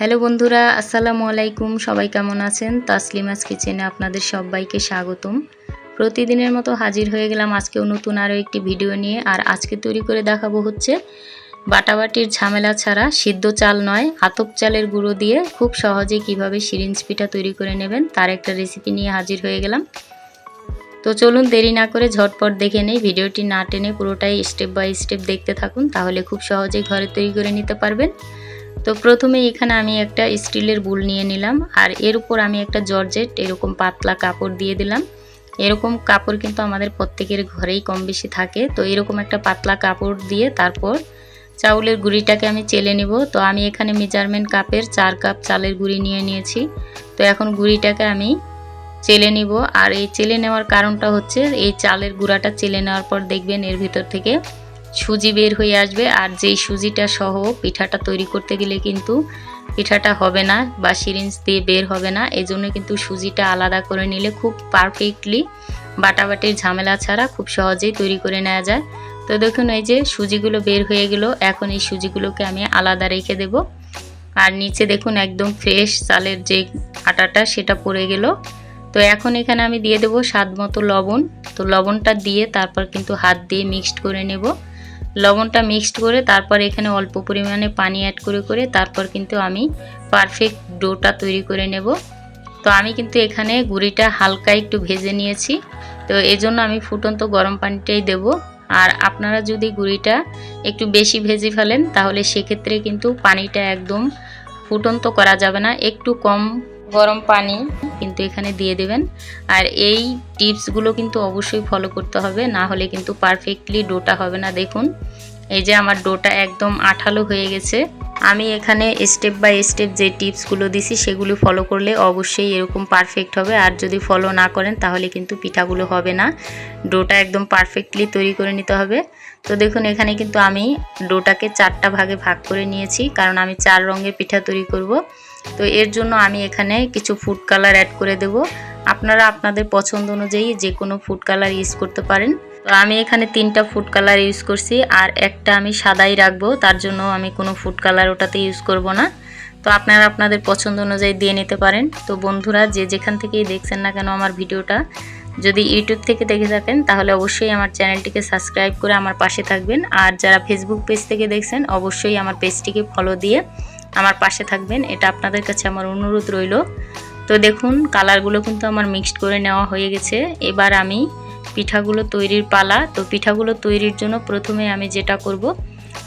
Hello বন্ধুরা, আসসালামু আলাইকুম। সবাই কেমন আছেন? তাসলিমাস কিচেনে আপনাদের সবাইকে স্বাগতম। প্রতিদিনের মতো হাজির হয়ে গেলাম আজকেও নতুন আরও একটি ভিডিও নিয়ে। আর আজকে তৈরি করে দেখাবো হচ্ছে বাটাবাটির ঝামেলা ছাড়া সিদ্ধ চাল নয়, আতপ চালের গুঁড়ো দিয়ে খুব সহজে কীভাবে সিরিঞ্জ পিঠা তৈরি করে নেবেন তার একটা রেসিপি নিয়ে হাজির হয়ে গেলাম। তো চলুন দেরি না করে ঝটপট দেখে নেই। ভিডিওটি না টেনে পুরোটাই স্টেপ বাই স্টেপ দেখতে থাকুন, তাহলে খুব সহজেই ঘরে তৈরি করে নিতে পারবেন। তো প্রথমে এখানে আমি একটা স্টিলের বুল নিয়ে নিলাম, আর এর উপর আমি একটা জর্জেট, এরকম পাতলা কাপড় দিয়ে দিলাম। এরকম কাপড় কিন্তু আমাদের প্রত্যেকের ঘরেই কম বেশি থাকে, তো এরকম একটা পাতলা কাপড় দিয়ে তারপর চাউলের গুঁড়িটাকে আমি চেলে নিব। তো আমি এখানে মেজারমেন্ট কাপের চার কাপ চালের গুঁড়ি নিয়ে নিয়েছি। তো এখন গুঁড়িটাকে আমি চেলে নিব, আর এই চেলে নেওয়ার কারণটা হচ্ছে এই চালের গুঁড়াটা চেলে নেওয়ার পর দেখবেন এর ভিতর থেকে সুজি বের হয়ে আসবে আর যেই সুজিটা সহ পিঠাটা তৈরি করতে গেলে কিন্তু পিঠাটা হবে না বা সিরিঞ্জ দিয়ে বের হবে না। এই জন্য কিন্তু সুজিটা আলাদা করে নিলে খুব পারফেক্টলি বাটাবাটির ঝামেলা ছাড়া খুব সহজেই তৈরি করে নেওয়া যায়। তো দেখুন, এই যে সুজিগুলো বের হয়ে গেল, এখন এই সুজিগুলোকে আমি আলাদা রেখে দেব। আর নিচে দেখুন, একদম ফ্রেশ চালের যে আটাটা, সেটা পড়ে গেল। তো এখন এখানে আমি দিয়ে দেব স্বাদ মতো লবণ। তো লবণটা দিয়ে তারপর কিন্তু হাত দিয়ে মিক্সড করে নেব। লবণটা মিক্সড করে তারপর এখানে অল্প পরিমাণে পানি অ্যাড করে করে তারপর কিন্তু আমি পারফেক্ট ডোটা তৈরি করে নেব। তো আমি কিন্তু এখানে গুঁড়িটা হালকা একটু ভেজে নিয়েছি। তো এজন্য আমি ফুটন্ত গরম পানিটাই দেব। আর আপনারা যদি গুঁড়িটা একটু বেশি ভেজে ফেলেন তাহলে সেক্ষেত্রে কিন্তু পানিটা একদম ফুটন্ত করা যাবে না। একটু কম গরম পানি কিন্তু এখানে দিয়ে দেবেন। আর এই টিপসগুলো কিন্তু অবশ্যই ফলো করতে হবে, না হলে কিন্তু পারফেক্টলি ডোটা হবে না। দেখুন, এই যে আমার ডোটা একদম আঠালো হয়ে গেছে। আমি এখানে স্টেপ বাই স্টেপ যে টিপসগুলো দিছি সেগুলো ফলো করলে অবশ্যই এরকম পারফেক্ট হবে। আর যদি ফলো না করেন, তাহলে কিন্তু পিঠাগুলো হবে না। ডোটা একদম পারফেক্টলি তৈরি করে নিতে হবে। তো দেখুন, এখানে কিন্তু আমি ডোটাকে চারটা ভাগে ভাগ করে নিয়েছি, কারণ আমি চার রঙের পিঠা তৈরি করব। তো এর জন্য আমি এখানে কিছু ফুড কালার অ্যাড করে দেব। আপনারা আপনাদের পছন্দ অনুযায়ী যে কোনো ফুড কালার ইউজ করতে পারেন। তো আমি এখানে তিনটা ফুড কালার ইউজ করছি, আর একটা আমি সাদাই রাখব, তার জন্য আমি কোনো ফুড কালার ওটাতে ইউজ করব না। তো আপনারা আপনাদের পছন্দ অনুযায়ী দিয়ে নিতে পারেন। তো বন্ধুরা, যে যেখান থেকেই দেখছেন না কেন আমার ভিডিওটা, যদি ইউটিউব থেকে দেখে থাকেন, তাহলে অবশ্যই আমার চ্যানেলটিকে সাবস্ক্রাইব করে আমার পাশে থাকবেন। আর যারা ফেসবুক পেজ থেকে দেখছেন, অবশ্যই আমার পেজটিকে ফলো দিয়ে আমার পাশে থাকবেন, এটা আপনাদের কাছে আমার অনুরোধ রইল। তো দেখুন, কালারগুলো কিন্তু আমার মিক্সড করে নেওয়া হয়ে গেছে। এবার আমি পিঠাগুলো তৈরির পালা, তো পিঠাগুলো তৈরির জন্য প্রথমে আমি যেটা করব,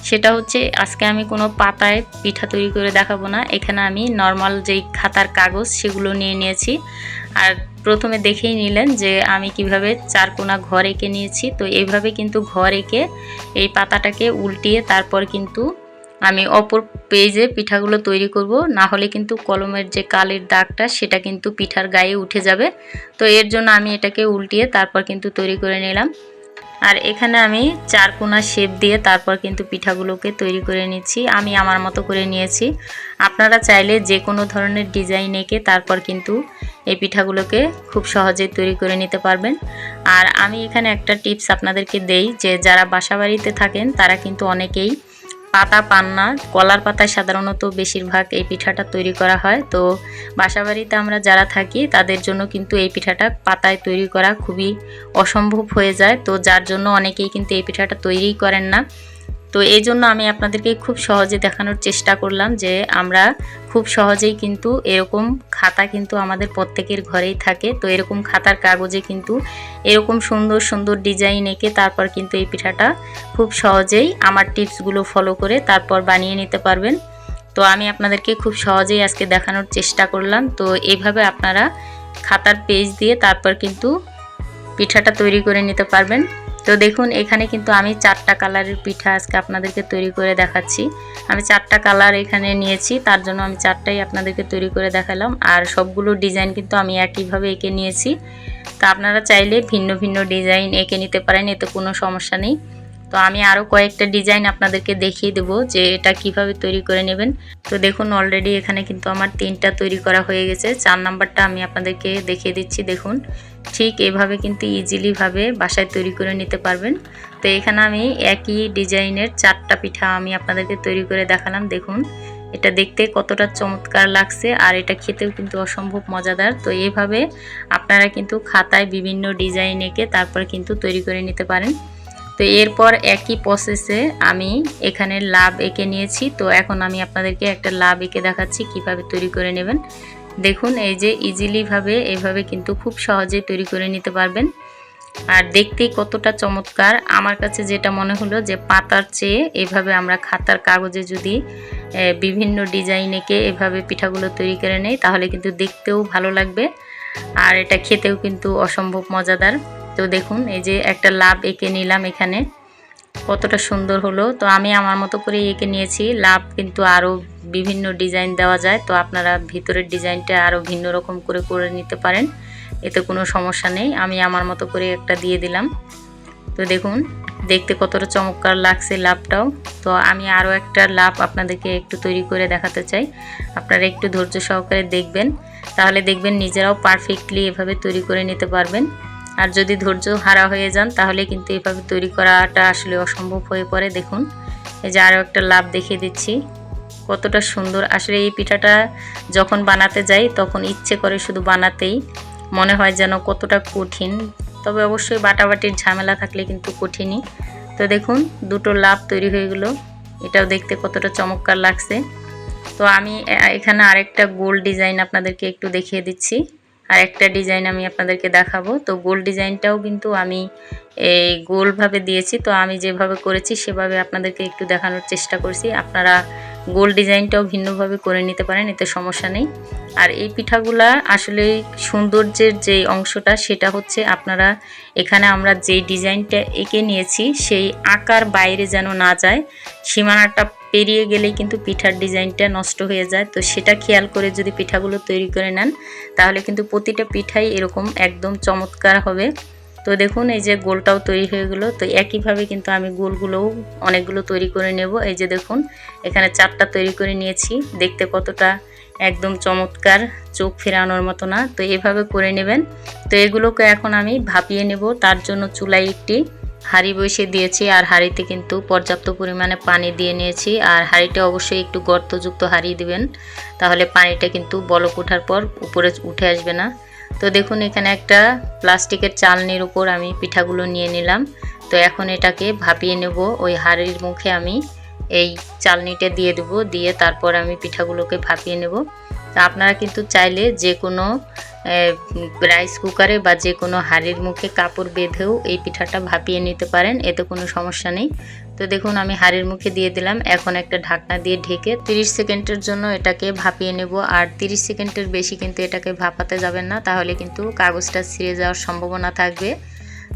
সেটা হচ্ছে আজকে আমি কোনো পাতায় পিঠা তৈরি করে দেখাবো না। এখানে আমি নর্মাল যেই খাতার কাগজ, সেগুলো নিয়ে নিয়েছি। আর প্রথমে দেখেই নিলেন যে আমি কীভাবে চারকোনা ঘর এঁকে নিয়েছি। তো এইভাবে কিন্তু ঘর এঁকে এই পাতাটাকে উল্টিয়ে তারপর কিন্তু আমি অপর পেজে পিঠাগুলো তৈরি করব, না হলে কিন্তু কলমের যে কালের দাগটা, সেটা কিন্তু পিঠার গায়ে উঠে যাবে। তো এর জন্য আমি এটাকে উল্টিয়ে তারপর কিন্তু তৈরি করে নিলাম। আর এখানে আমি চার কোনা শেপ দিয়ে তারপর কিন্তু পিঠাগুলোকে তৈরি করে নিচ্ছি। আমি আমার মতো করে নিয়েছি। আপনারা চাইলে যে কোনো ধরনের ডিজাইন এঁকে তারপর কিন্তু এই পিঠাগুলোকে খুব সহজে তৈরি করে নিতে পারবেন। আর আমি এখানে একটা টিপস আপনাদেরকে দেই যে, যারা বাসাবাড়িতে থাকেন, তারা কিন্তু অনেকেই পাতা পান না। কলার পাতায় সাধারণত বেশিরভাগ এই পিঠাটা তৈরি করা হয়। তো বাসাবাড়িতে আমরা যারা থাকি, তাদের জন্য কিন্তু এই পিঠাটা পাতায় তৈরি করা খুবই অসম্ভব হয়ে যায়। তো যার জন্য অনেকেই কিন্তু এই পিঠাটা তৈরিই করেন না। তো এই জন্য আমি আপনাদেরকে খুব সহজে দেখানোর চেষ্টা করলাম যে আমরা খুব সহজেই কিন্তু এরকম খাতা কিন্তু আমাদের প্রত্যেকের ঘরেই থাকে। তো এরকম খাতার কাগজে কিন্তু এরকম সুন্দর সুন্দর ডিজাইন এঁকে তারপর কিন্তু এই পিঠাটা খুব সহজেই আমার টিপসগুলো ফলো করে তারপর বানিয়ে নিতে পারবেন। তো আমি আপনাদেরকে খুব সহজেই আজকে দেখানোর চেষ্টা করলাম। তো এইভাবে আপনারা খাতার পেজ দিয়ে তারপর কিন্তু পিঠাটা তৈরি করে নিতে পারবেন। তো দেখুন, এখানে কিন্তু আমি চারটা কালারের পিঠা আজকে আপনাদেরকে তৈরি করে দেখাচ্ছি। আমি চারটা কালার এখানে নিয়েছি, তার জন্য আমি চারটাই আপনাদেরকে তৈরি করে দেখালাম। আর সবগুলো ডিজাইন কিন্তু আমি একইভাবে এঁকে নিয়েছি। তা আপনারা চাইলে ভিন্ন ভিন্ন ডিজাইন এঁকে নিতে পারেন, এতে কোনো সমস্যা নেই। তো আমি আরও কয়েকটা ডিজাইন আপনাদেরকে দেখিয়ে দেবো যে এটা কীভাবে তৈরি করে নেবেন। তো দেখুন অলরেডি এখানে কিন্তু আমার তিনটা তৈরি করা হয়ে গেছে। চার নাম্বারটা আমি আপনাদেরকে দেখিয়ে দিচ্ছি, দেখুন। ঠিক এভাবে কিন্তু ইজিলিভাবে বাসায় তৈরি করে নিতে পারবেন। তো এখানে আমি একই ডিজাইনের চারটা পিঠা আমি আপনাদেরকে তৈরি করে দেখালাম, দেখুন। এটা দেখতে কতটা চমৎকার লাগছে আর এটা খেতেও কিন্তু অসম্ভব মজাদার। তো এইভাবে আপনারা কিন্তু খাতায় বিভিন্ন ডিজাইন এঁকে তারপর কিন্তু তৈরি করে নিতে পারেন। তো এরপর একই প্রসেসে আমি এখানে লাভ এঁকে নিয়েছি। তো এখন আমি আপনাদেরকে একটা লাভ এঁকে দেখাচ্ছি, কীভাবে তৈরি করে নেবেন। দেখুন, এই যে ইজিলিভাবে এভাবে কিন্তু খুব সহজে তৈরি করে নিতে পারবেন। আর দেখতেই কতটা চমৎকার। আমার কাছে যেটা মনে হলো যে, পাতার চেয়ে এভাবে আমরা খাতার কাগজে যদি বিভিন্ন ডিজাইন এঁকে এভাবে পিঠাগুলো তৈরি করে নেই, তাহলে কিন্তু দেখতেও ভালো লাগবে। আর এটা খেতেও কিন্তু অসম্ভব মজাদার। তো দেখুন, এই যে একটা লাভ এঁকে নিলাম এখানে। কতটা সুন্দর হলো। তো আমি আমার মতো করে এঁকে নিয়েছি। লাভ কিন্তু আরও বিভিন্ন ডিজাইন দেওয়া যায়। তো আপনারা ভিতরের ডিজাইনটা আরও ভিন্ন রকম করে করে নিতে পারেন। এতে কোনো সমস্যা নেই। আমি আমার মতো করে একটা দিয়ে দিলাম। তো দেখুন, দেখতে কতটা চমৎকার লাগছে লাভটাও। তো আমি আরও একটা লাভ আপনাদেরকে একটু তৈরি করে দেখাতে চাই। আপনারা একটু ধৈর্য সহকারে দেখবেন। তাহলে দেখবেন নিজেরাও পারফেক্টলি এভাবে তৈরি করে নিতে পারবেন। আর যদি ধৈর্য হারা হয়ে যান, তাহলে কিন্তু এভাবে তৈরি করাটা আসলে অসম্ভব হয়ে পড়ে। দেখুন, এই যে আরও একটা লাভ দেখিয়ে দিচ্ছি। কতটা সুন্দর। আসলে এই পিঠাটা যখন বানাতে যাই, তখন ইচ্ছে করে শুধু বানাতেই মনে হয় যেন কতটা কঠিন। তবে অবশ্যই বাটাবাটির ঝামেলা থাকলে কিন্তু কঠিনই। তো দেখুন, দুটো লাভ তৈরি হয়ে গেলো। এটাও দেখতে কতটা চমৎকার লাগছে। তো আমি এখানে আরেকটা গোল ডিজাইন আপনাদেরকে একটু দেখিয়ে দিচ্ছি। আর একটা ডিজাইন আমি আপনাদেরকে দেখাবো। তো গোল ডিজাইনটাও কিন্তু আমি এই গোলভাবে দিয়েছি। তো আমি যেভাবে করেছি, সেভাবে আপনাদেরকে একটু দেখানোর চেষ্টা করছি। আপনারা গোল ডিজাইনটাও ভিন্নভাবে করে নিতে পারেন, এতে সমস্যা নেই। আর এই পিঠাগুলা আসলে সৌন্দর্যের যে অংশটা, সেটা হচ্ছে আপনারা এখানে আমরা যে ডিজাইনটা এঁকে নিয়েছি, সেই আকার বাইরে যেন না যায়, সীমানাটা পেরিয়ে গেলেই কিন্তু পিঠার ডিজাইনটা নষ্ট হয়ে যায়। তো সেটা খেয়াল করে যদি পিঠাগুলো তৈরি করে নেন, তাহলে কিন্তু প্রতিটা পিঠাই এরকম একদম চমৎকার হবে। তো দেখুন, এই যে গোলটাও তৈরি হয়ে গেলো। তো একইভাবে কিন্তু আমি গোলগুলোও অনেকগুলো তৈরি করে নেব। এই যে দেখুন, এখানে চারটা তৈরি করে নিয়েছি। দেখতে কতটা একদম চমৎকার, চোখ ফেরানোর মতো না। তো এভাবে করে নেবেন। তো এগুলোকে এখন আমি ভাপিয়ে নেব। তার জন্য চুলায় একটি হাঁড়ি বসিয়ে দিয়েছি আর হাঁড়িতে কিন্তু পর্যাপ্ত পরিমাণে পানি দিয়ে নিয়েছি আর হাঁড়িটা অবশ্যই একটু গর্তযুক্ত হাঁড়ি দিবেন। তাহলে পানিটা কিন্তু বলক ওঠার পর উপরে উঠে আসবে না। তো দেখুন, এখানে একটা প্লাস্টিকের চালনির উপর আমি পিঠাগুলো নিয়ে নিলাম। তো এখন এটাকে ভাপিয়ে নেব। ওই হাঁড়ির মুখে আমি এই চালনিটা দিয়ে দেবো। দিয়ে তারপর আমি পিঠাগুলোকে ভাপিয়ে নেব। আপনারা কিন্তু চাইলে যে কোনো রাইস কুকারে বা যে কোনো হাঁড়ির মুখে কাপড় বেঁধেও এই পিঠাটা ভাপিয়ে নিতে পারেন, এতে কোনো সমস্যা নেই। তো দেখুন, আমি হাঁড়ির মুখে দিয়ে দিলাম, এখন একটা ঢাকনা দিয়ে ঢেকে 30 সেকেন্ডের জন্য এটাকে ভাপিয়ে নেব, আর 30 সেকেন্ডের বেশি কিন্তু এটাকে ভাপাতে যাবেন না, তাহলে কিন্তু কাগজটা ছিঁড়ে যাওয়ার সম্ভাবনা থাকবে।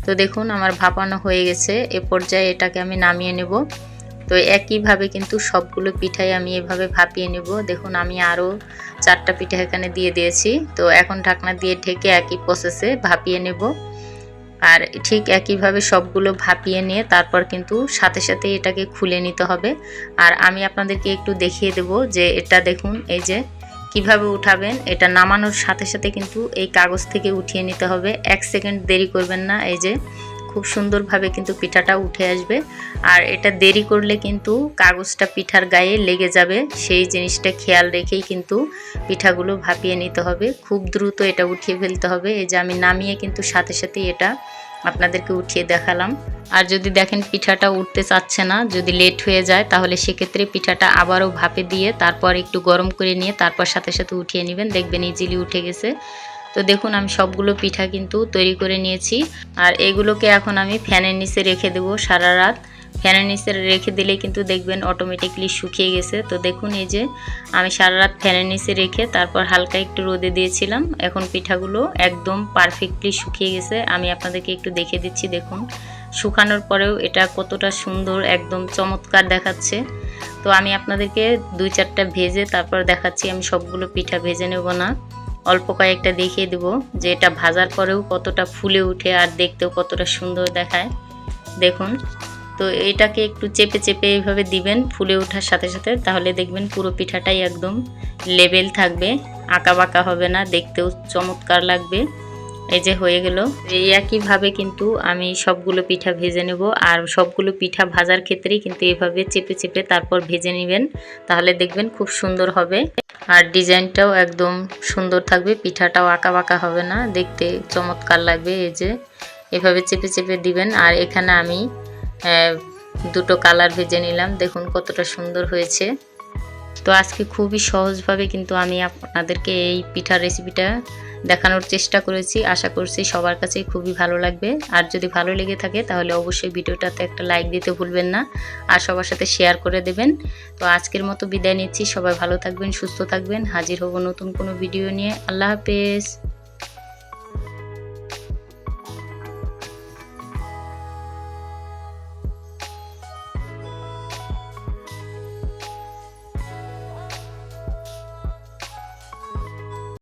তো দেখুন, আমার ভাপানো হয়ে গেছে, এ পর্যায়ে এটাকে আমি নামিয়ে নেব। তো একইভাবে কিন্তু সবগুলো পিঠাই আমি এভাবে ভাপিয়ে নেব। দেখুন, আমি আরও চারটা পিঠা এখানে দিয়ে দিয়েছি। তো এখন ঢাকনা দিয়ে ঢেকে একই প্রসেসে ভাপিয়ে নেব। আর ঠিক একইভাবে সবগুলো ভাপিয়ে নিয়ে তারপর কিন্তু সাথে সাথে এটাকে খুলে নিতে হবে। আর আমি আপনাদেরকে একটু দেখিয়ে দেব যে এটা দেখুন, এই যে কীভাবে উঠাবেন, এটা নামানোর সাথে সাথে কিন্তু এই কাগজ থেকে উঠিয়ে নিতে হবে। এক সেকেন্ড দেরি করবেন না, এই যে খুব সুন্দরভাবে কিন্তু পিঠাটা উঠে আসবে। আর এটা দেরি করলে কিন্তু কাগজটা পিঠার গায়ে লেগে যাবে। সেই জিনিসটা খেয়াল রেখেই কিন্তু পিঠাগুলো ভাপিয়ে নিতে হবে। খুব দ্রুত এটা উঠিয়ে ফেলতে হবে। এই যে আমি নামিয়ে কিন্তু সাথে সাথে এটা আপনাদেরকে উঠিয়ে দেখালাম। আর যদি দেখেন পিঠাটা উঠতে চাচ্ছে না, যদি লেট হয়ে যায়, তাহলে সেক্ষেত্রে পিঠাটা আবারও ভাপে দিয়ে তারপর একটু গরম করে নিয়ে তারপর সাথে সাথে উঠিয়ে নেবেন। দেখবেন ইজিলি উঠে গেছে। তো দেখুন, আমি সবগুলো পিঠা কিন্তু তৈরি করে নিয়েছি। আর এগুলোকে এখন আমি ফ্যানের নিচে রেখে দেবো সারা রাত। ফ্যানের নিচে রেখে দিলে কিন্তু দেখবেন অটোমেটিকলি শুকিয়ে গেছে। তো দেখুন, এই যে আমি সারা রাত ফ্যানের নিচে রেখে তারপর হালকা একটু রোদে দিয়েছিলাম। এখন পিঠাগুলো একদম পারফেক্টলি শুকিয়ে গেছে। আমি আপনাদেরকে একটু দেখে দিচ্ছি, দেখুন। শুকানোর পরেও এটা কতটা সুন্দর, একদম চমৎকার দেখাচ্ছে। তো আমি আপনাদেরকে দুই চারটা ভেজে তারপর দেখাচ্ছি, আমি সবগুলো পিঠা ভেজে নেব না। অল্প কয়েকটা দেখিয়ে দেবো যে এটা ভাজার পরেও কতটা ফুলে উঠে আর দেখতেও কতটা সুন্দর দেখায়। দেখুন, তো এটাকে একটু চেপে চেপে এইভাবে দিবেন ফুলে ওঠার সাথে সাথে, তাহলে দেখবেন পুরো পিঠাটাই একদম লেবেল থাকবে আঁকা বাঁকা হবে না, দেখতেও চমৎকার লাগবে। এই যে হয়ে গেল। এই একইভাবে কিন্তু আমি সবগুলো পিঠা ভেজে নেব। আর সবগুলো পিঠা ভাজার ক্ষেত্রেই কিন্তু এভাবে চেপে চেপে তারপর ভেজে নেবেন। তাহলে দেখবেন খুব সুন্দর হবে। আর ডিজাইনটাও একদম সুন্দর থাকবে। পিঠাটাও আঁকা বাঁকা হবে না। দেখতে চমৎকার লাগবে এই যে। এভাবে চেপে চেপে দিবেন। আর এখানে আমি দুটো কালার ভেজে নিলাম। দেখুন কতটা সুন্দর হয়েছে। তো আজকে খুবই সহজভাবে কিন্তু আমি আপনাদেরকে এই পিঠার রেসিপিটা দেখানোর চেষ্টা করেছি। আশা করছি সবার কাছে খুবই ভালো লাগবে। আর যদি ভালো লেগে থাকে তাহলে অবশ্যই ভিডিওটাতে একটা লাইক দিতে ভুলবেন না। আর সবার সাথে শেয়ার করে দেবেন। তো আজকের মতো বিদায় নিচ্ছি। সবাই ভালো থাকবেন, সুস্থ থাকবেন। হাজির হব নতুন কোনো ভিডিও নিয়ে। আল্লাহ হাফেজ।